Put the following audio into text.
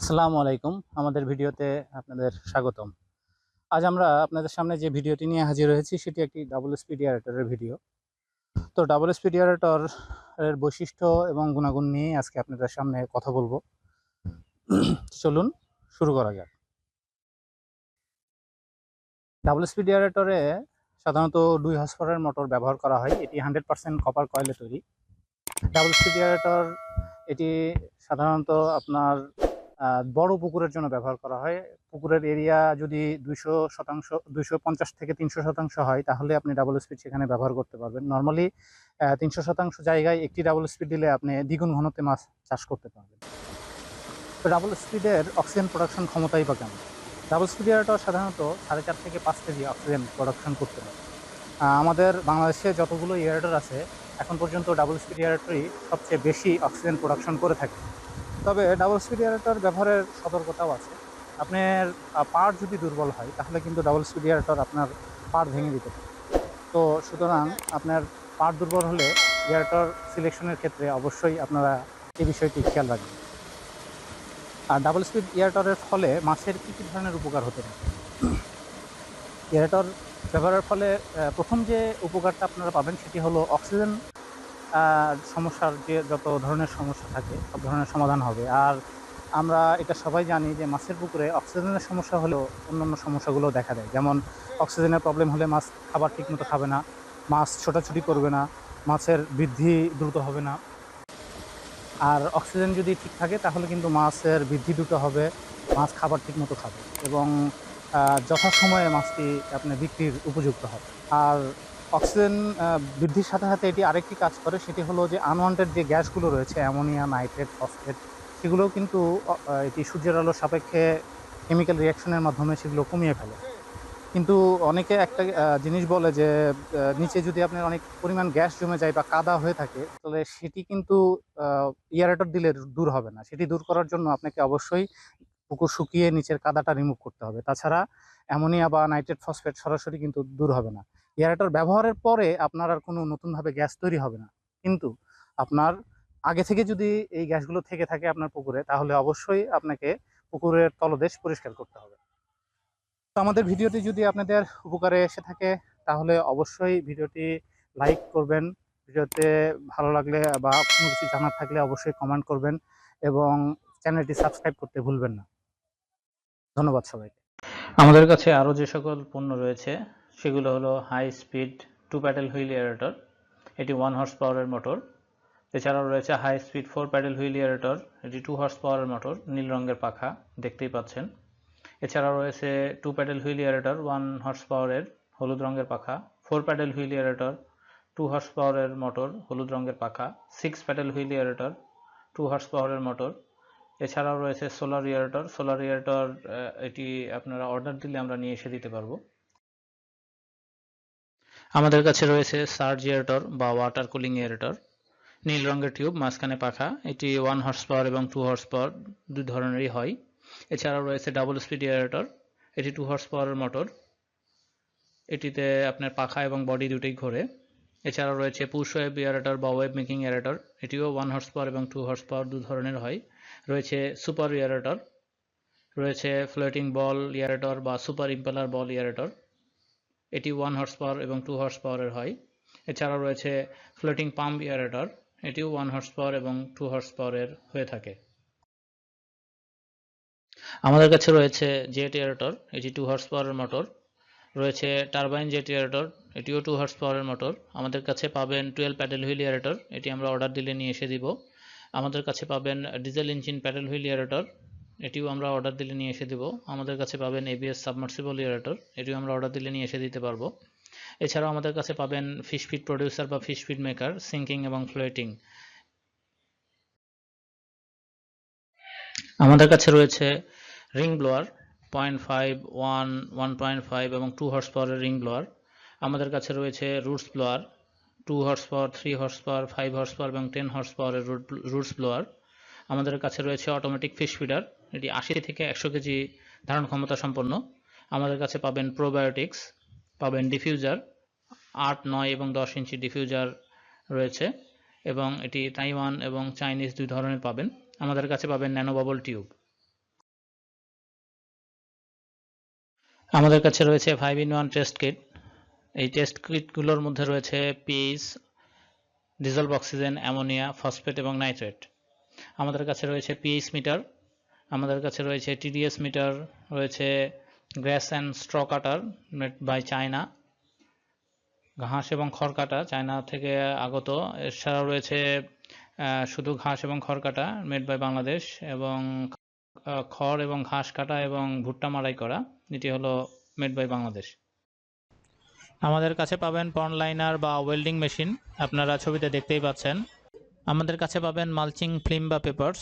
আসসালামু আলাইকুম। আমাদের ভিডিওতে আপনাদের স্বাগতম। আজ আমরা আপনাদের সামনে যে ভিডিওটি নিয়ে হাজির হয়েছি, সেটি একটি ডাবল স্পিড এয়ারেটরের ভিডিও তো ডাবল স্পিড এয়ারেটর এর বৈশিষ্ট্য এবং গুণাগুণ নিয়ে আজকে আপনাদের সামনে কথা বলব। চলুন, শুরু করা যাক। ডাবল স্পিড এয়ারেটরে সাধারণত দুই হসপারের মোটর ব্যবহার করা হয়। এটি হান্ড্রেড পার্সেন্ট কপার কয়েলে তৈরি। ডাবল স্পিড এয়ারেটর এটি সাধারণত আপনার বড় পুকুরের জন্য ব্যবহার করা হয়। পুকুরের এরিয়া যদি দুইশো শতাংশ, দুইশো পঞ্চাশ থেকে তিনশো শতাংশ হয়, তাহলে আপনি ডাবল স্পিড সেখানে ব্যবহার করতে পারবেন। নর্মালি তিনশো শতাংশ জায়গায় একটি ডাবল স্পিড দিলে আপনি দ্বিগুণ ঘনত্বে মাছ চাষ করতে পারবেন। তো ডাবল স্পিডের অক্সিজেন প্রোডাকশন ক্ষমতাই বা কেমন? ডাবল স্পিড এয়ারটা সাধারণত সাড়ে চার থেকে পাঁচ কেজি অক্সিজেন প্রোডাকশন করতে পারে আমাদের বাংলাদেশে যতগুলো এয়ারটার আছে, এখন পর্যন্ত ডাবল স্পিড এয়ারটারই সবচেয়ে বেশি অক্সিজেন প্রোডাকশন করে থাকে। তবে ডাবল স্পিড এয়ারেটর ব্যবহারের সতর্কতাও আছে। আপনার পার্ট যদি দুর্বল হয়, তাহলে কিন্তু ডাবল স্পিড এয়ারেটর আপনার পার্ট ভেঙে দিতে পারে। তো সুতরাং আপনার পার্ট দুর্বল হলে এয়ারেটর সিলেকশনের ক্ষেত্রে অবশ্যই আপনারা এই বিষয়টি খেয়াল রাখবেন। আর ডাবল স্পিড এয়ারেটরের ফলে মাছের কী কী ধরনের উপকার হতে পারে? এয়ারেটর ব্যবহারের ফলে প্রথম যে উপকারটা আপনারা পাবেন সেটি হলো অক্সিজেন সমস্যার যে যত ধরনের সমস্যা থাকে, সব ধরনের সমাধান হবে। আর আমরা এটা সবাই জানি যে মাছের পুকুরে অক্সিজেনের সমস্যা হলেও অন্যান্য সমস্যাগুলো দেখা দেয়। যেমন অক্সিজেনের প্রবলেম হলে মাছ খাবার ঠিকমতো খাবে না, মাছ ছোটাছুটি করবে না, মাছের বৃদ্ধি দ্রুত হবে না। আর অক্সিজেন যদি ঠিক থাকে, তাহলে কিন্তু মাছের বৃদ্ধি দ্রুত হবে, মাছ খাবার ঠিকমতো খাবে এবং যথাসময়ে মাছটি আপনি বিক্রির উপযুক্ত হবে। আর অক্সিজেন বৃদ্ধির সাথে সাথে এটি আরেকটি কাজ করে, সেটি হলো যে আনওয়ান্টেড যে গ্যাসগুলো রয়েছে, অ্যামোনিয়া, নাইট্রেট, ফসফেট, সেগুলোও কিন্তু এটি সূর্যের আলোর সাপেক্ষে কেমিক্যাল রিয়াকশনের মাধ্যমে সেগুলো কমিয়ে ফেলে। কিন্তু অনেকে একটা জিনিস বলে যে নিচে যদি আপনার অনেক পরিমাণ গ্যাস জমে যায় বা কাদা হয়ে থাকে, তাহলে সেটি কিন্তু ইয়ারেটর দিলে দূর হবে না। সেটি দূর করার জন্য আপনাকে অবশ্যই পুকুর শুকিয়ে নিচের কাদাটা রিমুভ করতে হবে। তাছাড়া অ্যামোনিয়া বা নাইট্রেট, ফসফেট সরাসরি কিন্তু দূর হবে না। এয়ারেটর ব্যবহারের পরে আপনার আর কোনো নতুনভাবে গ্যাস তৈরি হবে না। কিন্তু আপনার আগে থেকে যদি এই গ্যাসগুলো থেকে থাকে আপনার পুকুরে, তাহলে অবশ্যই আপনাকে পুকুরের তলদেশ পরিষ্কার করতে হবে। তো আমাদের ভিডিওটি যদি আপনাদের উপকারে এসে থাকে, তাহলে অবশ্যই ভিডিওটি লাইক করবেন। ভিডিওতে ভালো লাগলে বা কোনো কিছু জানার থাকলে অবশ্যই কমেন্ট করবেন এবং চ্যানেলটি সাবস্ক্রাইব করতে ভুলবেন না। ধন্যবাদ সবাইকে। আমাদের কাছে আরও যে সকল পণ্য রয়েছে সেগুলো হলো high speed two paddle wheel aerator এটি ওয়ান হর্স পাওয়ারের মোটর এছাড়াও রয়েছে high speed four paddle wheel aerator এটি টু হর্স পাওয়ারের মোটর নীল রঙের পাখা, দেখতেই পাচ্ছেন। এছাড়াও রয়েছে two paddle wheel aerator one horse পাওয়ারের হলুদ রঙের পাখা four paddle wheel aerator two horse পাওয়ারের মোটর হলুদ রঙের পাখা six paddle wheel aerator two horse পাওয়ারের মোটর এছাড়াও রয়েছে সোলার ইয়ারেটর সোলার ইয়ারেটর এটি আপনারা অর্ডার দিলে আমরা নিয়ে এসে দিতে পারব। আমাদের কাছে রয়েছে সার্জ ইয়ারেটর বা ওয়াটার কুলিং ইয়ারেটর নীল রঙের টিউব, মাঝখানে পাখা। এটি ওয়ান হর্স পাওয়ার এবং টু হর্স পাওয়ার দুই ধরনেরই হয়। এছাড়াও রয়েছে ডাবল স্পিড ইয়ারেটর এটি টু হর্স পাওয়ারের মোটর এটিতে আপনার পাখা এবং বডি দুটোই ঘোরে। এছাড়াও রয়েছে পুশ ওয়েব ইয়ারেটর বা ওয়েব মেকিং ইয়ারেটর এটিও ওয়ান হর্স পাওয়ার এবং টু হর্স পাওয়ার দু ধরনের হয়। রয়েছে সুপার ইয়ারেটর রয়েছে ফ্লোটিং বল ইয়ারেটর বা সুপার ইম্পেলার বল ইয়ারেটর এটি ওয়ান হর্স পাওয়ার এবং টু হর্স পাওয়ারের হয়। এছাড়াও রয়েছে ফ্লোটিং পাম্প ইয়ারেটর এটিও ওয়ান হর্স পাওয়ার এবং টু হর্স পাওয়ারের হয়ে থাকে। আমাদের কাছে রয়েছে জেট এয়ারেটর এটি টু হর্স পাওয়ারের মোটর রয়েছে টারবাইন জেট এয়ারেটর এটিও টু হর্স পাওয়ারের মোটর আমাদের কাছে পাবেন টুয়েলভ প্যাডেল হুইল এয়ারেটর এটি আমরা অর্ডার দিলে নিয়ে এসে দিব। আমাদের কাছে পাবেন diesel engine paddle wheel aerator এটিও আমরা অর্ডার দিলে নিয়ে এসে দিব। আমাদের কাছে পাবেন এবিএস সাবমার্সিবল এয়ারেটর এটিও আমরা অর্ডার দিলে নিয়ে এসে দিতে পারব। এছাড়াও আমাদের কাছে পাবেন ফিশ ফিড প্রডিউসার বা ফিশ ফিড মেকার সিঙ্কিং এবং ফ্লোয়েটিং আমাদের কাছে রয়েছে ring blower point five one one point five এবং টু হর্স পাওয়ারের রিং ব্লোয়ার আমাদের কাছে রয়েছে roots blower two horse power three horse power five horse power এবং টেন হর্স পাওয়ারের রুটস ব্লোয়ার আমাদের কাছে রয়েছে অটোমেটিক ফিশ ফিডার এটি আশি থেকে একশো কেজি ধারণ ক্ষমতা সম্পন্ন। আমাদের কাছে পাবেন প্রোবায়োটিক্স পাবেন ডিফিউজার আট, নয় এবং দশ ইঞ্চি ডিফিউজার রয়েছে এবং এটি তাইওয়ান এবং চাইনিজ দুই ধরনের পাবেন। আমাদের কাছে পাবেন ন্যানোবাবল টিউব আমাদের কাছে রয়েছে five in one test kit এই টেস্ট কিটগুলোর মধ্যে রয়েছে pH dissolved oxygen ammonia phosphate এবং নাইট্রেট আমাদের কাছে রয়েছে পিএইচ মিটার আমাদের কাছে রয়েছে টিডিএস মিটার রয়েছে grass and straw cutter made by China ঘাস এবং খড় কাটা চায়না থেকে আগত। এছাড়াও রয়েছে শুধু ঘাস এবং খড় কাটা মেড বাই বাংলাদেশ এবং খড় এবং ঘাস কাটা এবং ভুট্টা মাড়াই করা, এটি হলো মেড বাই বাংলাদেশ আমাদের কাছে পাবেন পন লাইনার বা ওয়েল্ডিং মেশিন আপনারা ছবিতে দেখতেই পাচ্ছেন। আমাদের কাছে পাবেন মালচিং ফিল্ম বা পেপারস